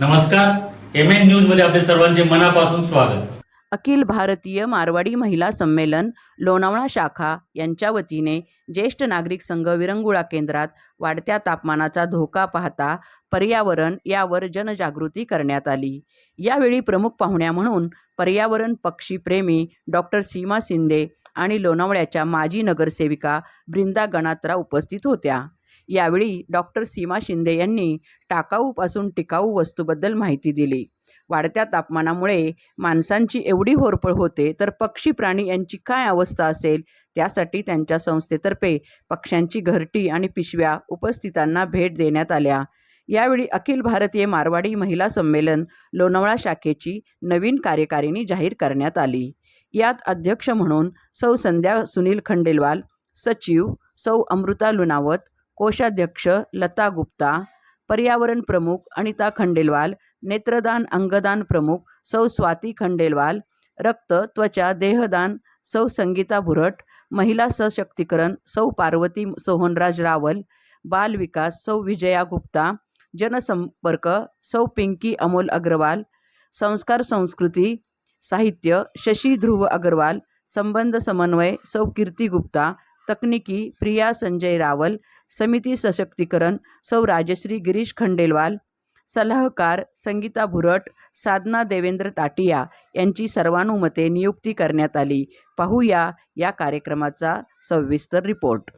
नमस्कार. M N न्यूजमध्ये आपले सर्वांचे मनापासून स्वागत. अखिल भारतीय मारवाडी महिला संमेलन लोणावळा शाखा यांच्या वतीने ज्येष्ठ नागरिक संघ विरंगुळा केंद्रात वाढत्या तापमानाचा धोका पाहता पर्यावरण यावर जनजागृती करण्यात आली. यावेळी प्रमुख पाहुण्या म्हणून पर्यावरण पक्षीप्रेमी डॉक्टर सीमा शिंदे आणि लोणावळ्याच्या माजी नगरसेविका बृंदा गणात्रा उपस्थित होत्या. यावेळी डॉक्टर सीमा शिंदे यांनी टाकाऊपासून टिकाऊ वस्तूबद्दल माहिती दिली. वाढत्या तापमानामुळे माणसांची एवढी होरपळ होते तर पक्षी प्राणी यांची काय अवस्था असेल? त्यासाठी त्यांच्या संस्थेतर्फे पक्ष्यांची घरटी आणि पिशव्या उपस्थितांना भेट देण्यात आल्या. यावेळी अखिल भारतीय मारवाडी महिला संमेलन लोणावळा शाखेची नवीन कार्यकारिणी जाहीर करण्यात आली. यात अध्यक्ष म्हणून सौ संध्या सुनील खंडेलवाल सचिव सौ अमृता लुणावत कोषाध्यक्ष लता गुप्ता पर्यावरण प्रमुख अनिता खंडेलवाल नेत्रदान अंगदान प्रमुख सौ स्वाती खंडेलवाल रक्त त्वचा देहदान सौ संगीता भुरट महिला सशक्तीकरण सौ पार्वती सोहनराज रावल बाल विकास सौ विजया गुप्ता जनसंपर्क सौ पिंकी अमोल अग्रवाल संस्कार संस्कृती साहित्य शशी ध्रुव अग्रवाल संबंध समन्वय सौ कीर्ती गुप्ता तकनिकी प्रिया संजय रावल समिती सशक्तीकरण सौ राजश्री गिरीश खंडेलवाल सलाहकार संगीता भुरट साधना देवेंद्र ताटिया यांची सर्वानुमते नियुक्ती करण्यात आली. पाहूया या कार्यक्रमाचा सविस्तर रिपोर्ट.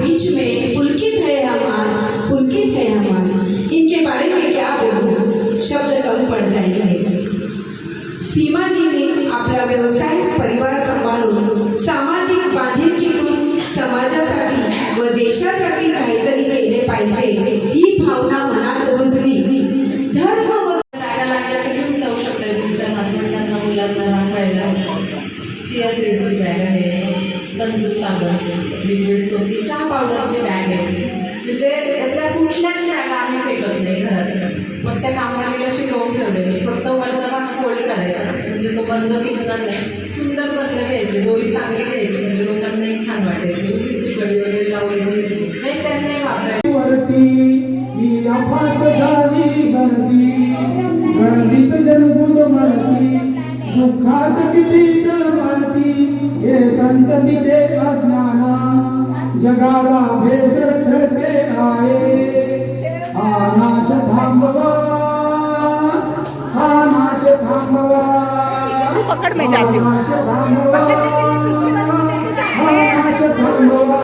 बीच में पुलकित है हम आज पुलकित है हम आज इनके बारे में क्या बोलूं शब्द कम पड़ जाएंगे सीमा जी ने आपला व्यवसाय परिवार सांभाळून सामाजिक बांधिलकीतून समाजासाठी व देशासाठी काहीतरी केले पाहिजे ही भावना मनात रुजली. धर्म व जागा लागल्या तर घेऊन जाऊ शकता तुमच्या नातवंडांना मुलांना रांगायला चिया सीडची बॅग आहे संतूर साबण लिक्विड सोपची चहा पावडरची बॅग आहे. म्हणजे त्या कुठल्याच बॅगा आम्ही फेकत नाही घरात मग त्या कामाला शिकवून ठेवले फक्त वर्षाला फोल्ड करायचा. तो बंद तुटणार नाही. सुंदर बंद घ्यायचे दोरी चांगली घ्यायची म्हणजे लोकांनाही छान वाटायचे वीस वगैरे लावलेली नाही. त्यांनाही वापरायला गर्दीत जनगुण मळती दुःखात किती मळती हे संत तिचे अज्ञाना. जगाला भेसळ छळते आहे. पकड हा नाश थांबवा हा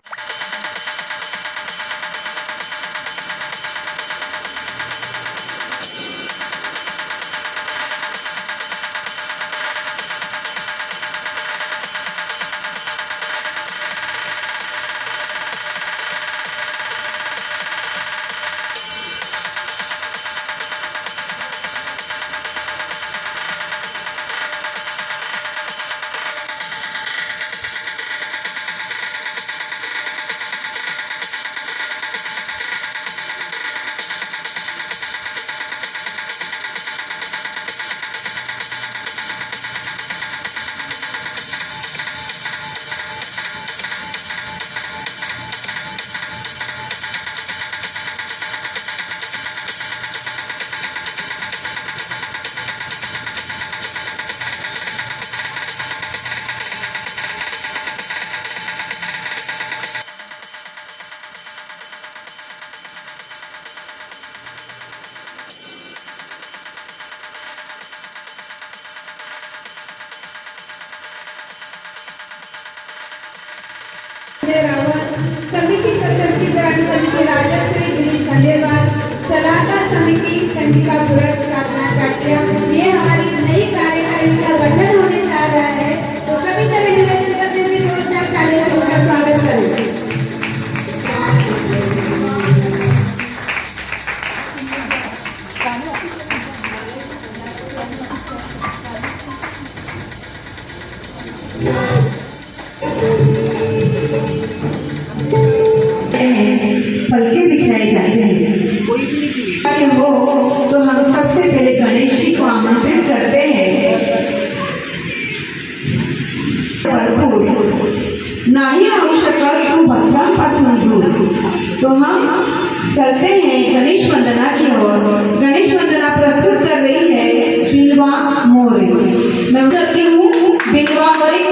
सशक्तीकरण समिती राजश्री गिरीश खंडेलवाल सलाहकार समिति संगीता पुरस्कार साधना काटिया ये हमारी नई कार्यकारिणी का गठन होने जा रहा है। तो सभी से अभिनंदन करते हुए जोरदार तालियों से उनका स्वागत करें पलके हो तो हम सबसे पहले गणेश जी को आमंत्रित करते हैं। भरपूर। नाही आणू शकत तू तो भक्तांपास मंजूर। तो हम चलते हैं गणेश वंदना की ओर। गणेश वंदना प्रस्तुत कर रही है बिलवा मोरे। मैं करती हूँ, बिलवा मोरे।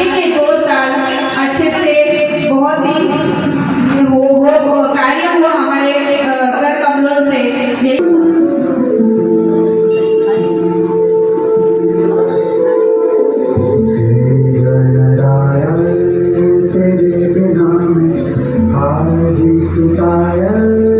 आगे के दो साल अच्छे से बहुत ही हो हो कार्य हुआ हमारे कर कमलों से। तेरे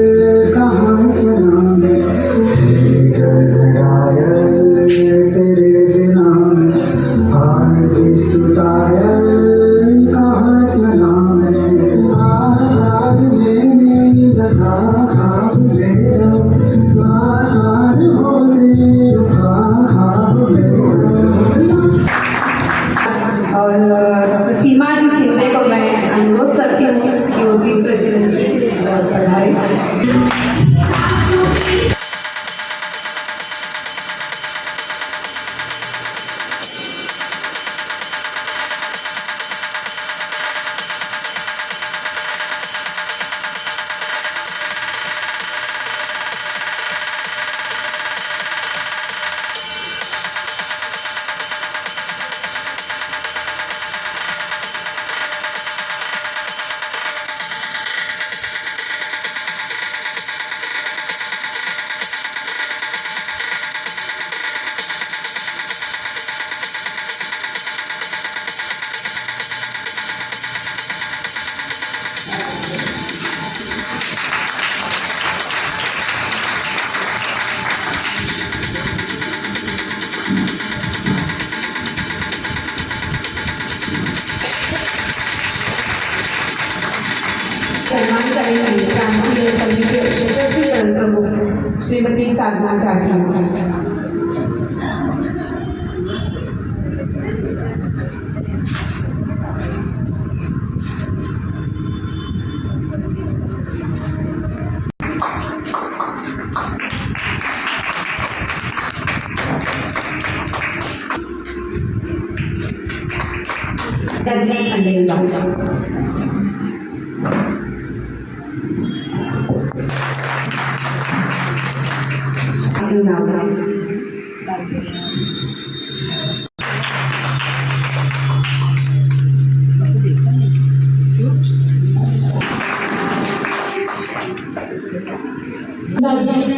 श्रीमती साधना टाटी दर्शन खंडेलवाल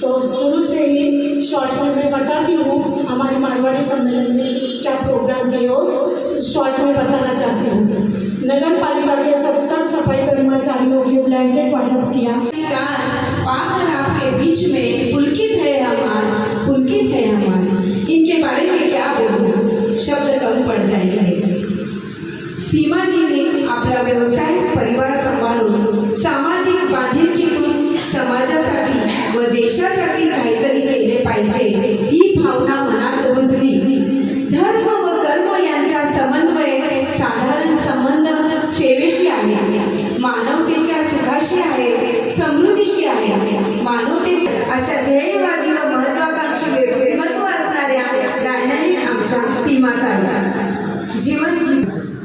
तो शुरू से ही शॉर्ट में मैं बताती हूँ, हमारे मारवाड़ी सम्मेलन में क्या प्रोग्राम है और शॉर्ट में बताना चाहती हूँ। नगर पालिका के सत्तर सफ़ाई कर्मचारियों के ब्लैंकेट वाटअप किया। पाकर आपके बीच में पुलकित है हम आज, पुलकित है हम आज। इनके बारे में क्या बोलूँ? शब्द कम पड़ जाएँगे सीमा जी ने आपला व्यवसाय परिवार सांभाळून सामाजिक बांधिलकीतून समाजासाठी व देशासाठी काहीतरी केले पाहिजे. ही भावना मनात रुजली. धर्म व कर्म यांचा समन्वय साधारण संबंध सेवेशी आहे. मानवतेच्या सुखाशी आहे.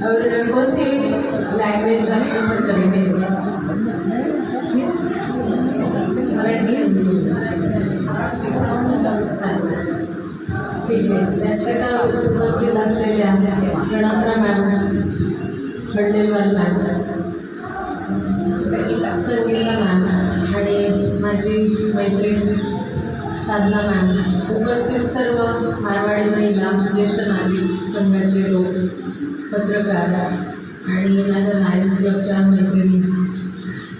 और कौन सी लैंग्वेज ट्रांसफर करेंगे ठीक आहे व्यासपीठावर उपस्थित असलेल्या Ganatra ma'am Khandelwal ma'am Sangeeta ma'am आणि माझी मैत्रीण साधना मॅम उपस्थित सर्व मारवाडी महिला ज्येष्ठ नागरिक संघाचे लोक पत्रकार आणि माझ्या लायन्स क्लबच्या मैत्रिणी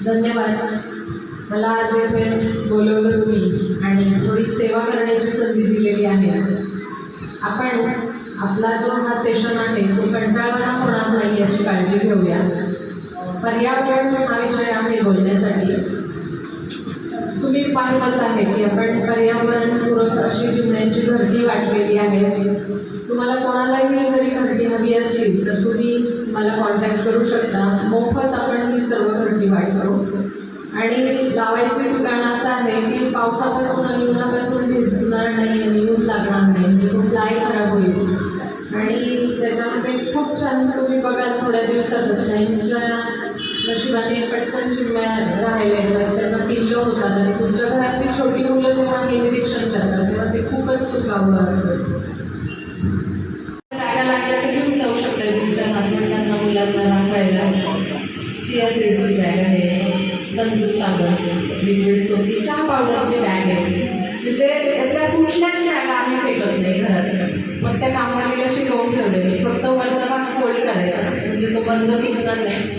धन्यवाद. मला आज येथे बोलवलं तुम्ही आणि थोडी सेवा करण्याची संधी दिलेली आहे. आपण आपला जो हा सेशन आहे तो कंटाळवाणा होणार नाही याची काळजी घेऊया. पर्यावरण हा विषय आहे बोलण्यासाठी. तुम्ही पाहिलंच आहे की आपण पर्यावरणपूरक अशी चिमण्यांची घरटी वाटलेली आहे. तुम्हाला कोणालाही जरी घरटी हवी असली तर तुम्ही मला कॉन्टॅक्ट करू शकता. मोफत आपण ही सर्व घरटी वाटतो आणि लावायचे ठिकाण असं आहे की पावसापासून आणि उन्हापासून झिजणार नाही आणि ऊन लागणार नाही. म्हणजे तो फ्लाय खराब होईल. आणि त्याच्यामध्ये खूप छान तुम्ही बघाल थोड्या दिवसातच. त्यांच्या नशिबाने पटकन चिमण्या राहिले आहेत त्यांना पिल्लं होतात आणि तुमच्या घरातली छोटी मुलं जेव्हा हे निरीक्षण करतात तेव्हा ते खूपच सुखावं असतं जागा लागल्या तर जाऊ शकता तुमच्या नातवंडांना मुलांना राखायला. चिया सीडची बॅग आहे संतूर सागर लिक्विड सोपी चहा पावडरची बॅग आहे. म्हणजे त्या कुठल्याच बॅगा आम्ही फेकत नाही घरात मग त्या कामवालीला घेऊन ठेवले. फक्त वरचा भाग फोल्ड करायचा. म्हणजे तो बंद तुटणार नाही.